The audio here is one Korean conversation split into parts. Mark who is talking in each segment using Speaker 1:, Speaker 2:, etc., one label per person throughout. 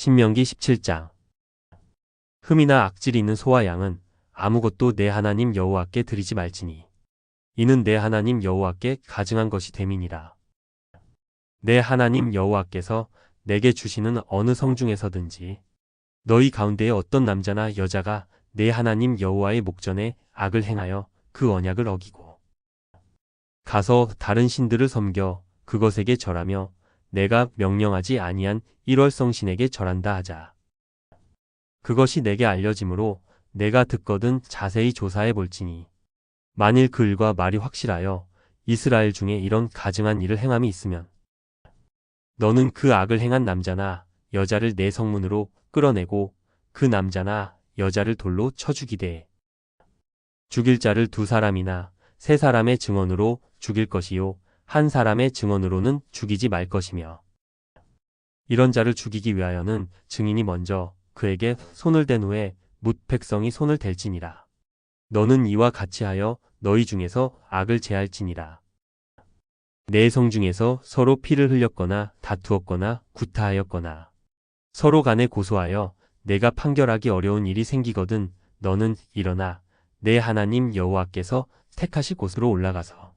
Speaker 1: 신명기 17장 흠이나 악질이 있는 소와 양은 아무것도 내 하나님 여호와께 드리지 말지니 이는 내 하나님 여호와께 가증한 것이 됨이니라. 내 하나님 여호와께서 내게 주시는 어느 성 중에서든지 너희 가운데에 어떤 남자나 여자가 내 하나님 여호와의 목전에 악을 행하여 그 언약을 어기고 가서 다른 신들을 섬겨 그것에게 절하며 내가 명령하지 아니한 일월성신에게 절한다 하자. 그것이 내게 알려짐으로 내가 듣거든 자세히 조사해 볼지니 만일 그 일과 말이 확실하여 이스라엘 중에 이런 가증한 일을 행함이 있으면 너는 그 악을 행한 남자나 여자를 내 성문으로 끌어내고 그 남자나 여자를 돌로 쳐 죽이되 죽일 자를 두 사람이나 세 사람의 증언으로 죽일 것이요 한 사람의 증언으로는 죽이지 말 것이며 이런 자를 죽이기 위하여는 증인이 먼저 그에게 손을 댄 후에 묻 백성이 손을 댈지니라. 너는 이와 같이 하여 너희 중에서 악을 제할지니라. 내성 중에서 서로 피를 흘렸거나 다투었거나 구타하였거나 서로 간에 고소하여 내가 판결하기 어려운 일이 생기거든 너는 일어나 내 하나님 여호와께서 택하실 곳으로 올라가서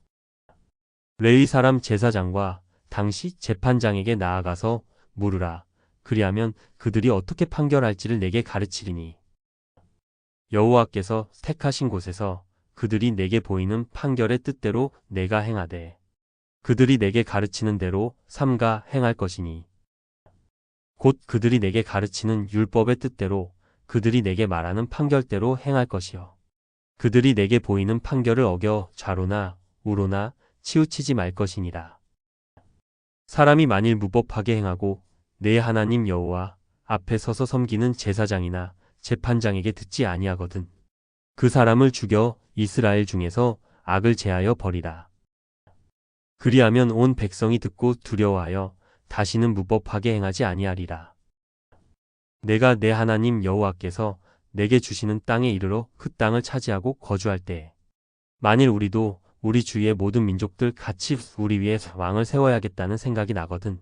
Speaker 1: 레위 사람 제사장과 당시 재판장에게 나아가서 물으라. 그리하면 그들이 어떻게 판결할지를 내게 가르치리니. 여호와께서 택하신 곳에서 그들이 내게 보이는 판결의 뜻대로 내가 행하되 그들이 내게 가르치는 대로 삼가 행할 것이니. 곧 그들이 내게 가르치는 율법의 뜻대로 그들이 내게 말하는 판결대로 행할 것이요. 그들이 내게 보이는 판결을 어겨 좌로나 우로나 치우치지 말 것이니라 사람이 만일 무법하게 행하고 내 하나님 여호와 앞에 서서 섬기는 제사장이나 재판장에게 듣지 아니하거든 그 사람을 죽여 이스라엘 중에서 악을 제하여 버리라. 그리하면 온 백성이 듣고 두려워하여 다시는 무법하게 행하지 아니하리라. 내가 내 하나님 여호와께서 내게 주시는 땅에 이르러 그 땅을 차지하고 거주할 때 만일 우리도 우리 주위의 모든 민족들 같이 우리 위에 왕을 세워야겠다는 생각이 나거든.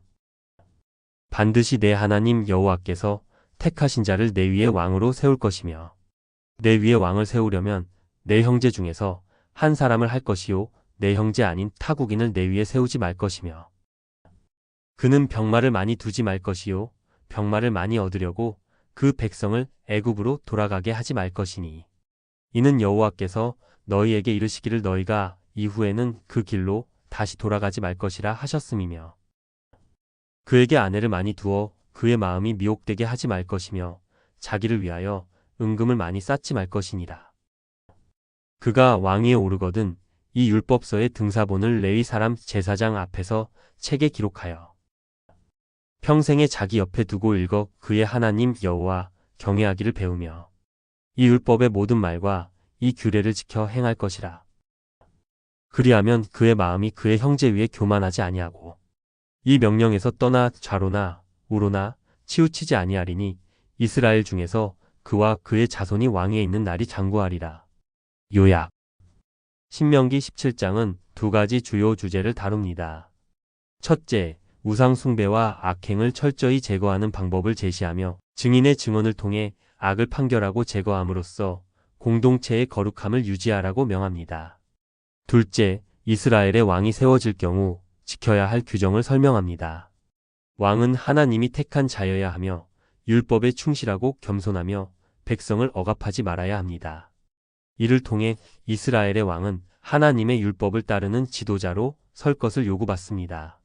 Speaker 1: 반드시 내 하나님 여호와께서 택하신 자를 내 위에 왕으로 세울 것이며 내 위에 왕을 세우려면 내 형제 중에서 한 사람을 할 것이요 내 형제 아닌 타국인을 내 위에 세우지 말 것이며 그는 병마를 많이 두지 말 것이요 병마를 많이 얻으려고 그 백성을 애굽으로 돌아가게 하지 말 것이니 이는 여호와께서 너희에게 이르시기를 너희가 이후에는 그 길로 다시 돌아가지 말 것이라 하셨음이며 그에게 아내를 많이 두어 그의 마음이 미혹되게 하지 말 것이며 자기를 위하여 은금을 많이 쌓지 말 것이니라. 그가 왕위에 오르거든 이 율법서의 등사본을 레위 사람 제사장 앞에서 책에 기록하여 평생에 자기 옆에 두고 읽어 그의 하나님 여호와 경외하기를 배우며 이 율법의 모든 말과 이 규례를 지켜 행할 것이라. 그리하면 그의 마음이 그의 형제 위에 교만하지 아니하고 이 명령에서 떠나 좌로나 우로나 치우치지 아니하리니 이스라엘 중에서 그와 그의 자손이 왕위에 있는 날이 장구하리라. 요약 신명기 17장은 두 가지 주요 주제를 다룹니다. 첫째, 우상 숭배와 악행을 철저히 제거하는 방법을 제시하며 증인의 증언을 통해 악을 판결하고 제거함으로써 공동체의 거룩함을 유지하라고 명합니다. 둘째, 이스라엘의 왕이 세워질 경우 지켜야 할 규정을 설명합니다. 왕은 하나님이 택한 자여야 하며 율법에 충실하고 겸손하며 백성을 억압하지 말아야 합니다. 이를 통해 이스라엘의 왕은 하나님의 율법을 따르는 지도자로 설 것을 요구받습니다.